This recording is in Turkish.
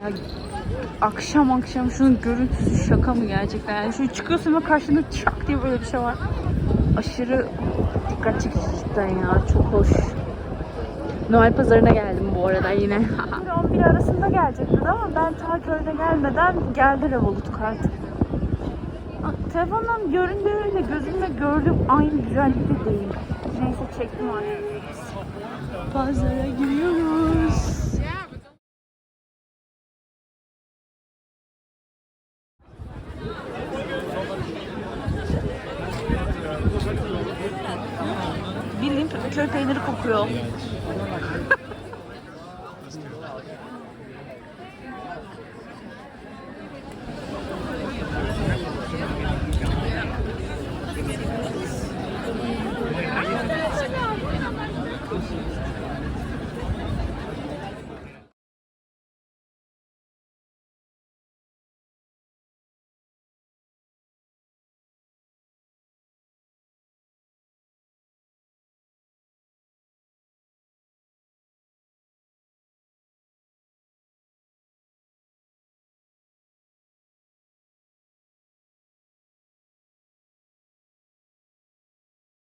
Ya, akşam akşam şunun görüntüsü şaka mı gerçekten? Yani şöyle çıkıyorsun ve karşında çak diye böyle bir şey var. Aşırı dikkat çekici cidden ya. Çok hoş. Noel pazarına geldim bu arada yine. 11 arasında gelecekti ama ben ta köyde gelmeden geldi Revolut kartı. Telefondan göründüğüyle gözümle gördüğüm aynı güzellikte değil. Neyse çektim artık. Pazara giriyoruz. Ik heb pijn in de kokuyor.